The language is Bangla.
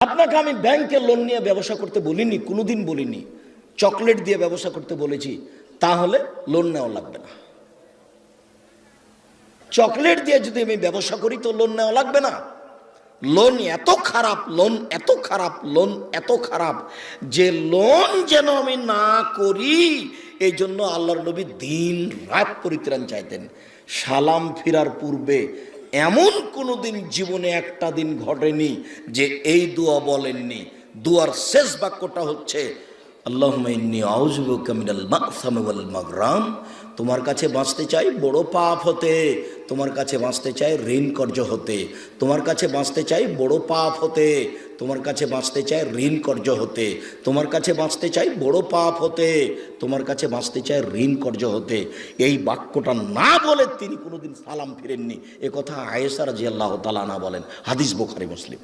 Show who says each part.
Speaker 1: আপনাকে আমি ব্যাংকে লোন নিয়ে ব্যবসা করতে বলিনি, কোনোদিন বলিনি। চকলেট দিয়ে ব্যবসা করতে বলেছি, তাহলে লোন নেওয়া লাগবে না। চকলেট দিয়ে যদি আমি ব্যবসা করি, তো লোন নেওয়া লাগবে না। লোন এত খারাপ লোন এত খারাপ লোন এত খারাপ, যে লোন যেন আমি না করি, এই জন্য আল্লাহর নবী দিন রাত পরিত্রাণ চাইতেন। সালাম ফিরার পূর্বে এমন কোনো দিন জীবনে একটা দিন ঘটেনি যে এই দোয়া বলেননি। দুয়ার শেষ বাক্যটা হচ্ছে আল্লাহ তোমার কাছে বাঁচতে চাই বড় পাপ হতে। তোমার কাছে বাঁচতে চাই ঋণ কর্য হতে। তোমার কাছে বাঁচতে চাই বড় পাপ হতে। তোমার কাছে বাঁচতে চাই ঋণ কর্য হতে। তোমার কাছে বাঁচতে চাই বড় পাপ হতে। তোমার কাছে বাঁচতে চাই ঋণ কর্য হতে। এই বাক্যটা না বলে তিনি কোনোদিন সালাম ফিরেননি। এ কথা আয়েসার জিয়াল্লাহ আল্লাহ তালা না বলেন। হাদিস বোখারি, মুসলিম।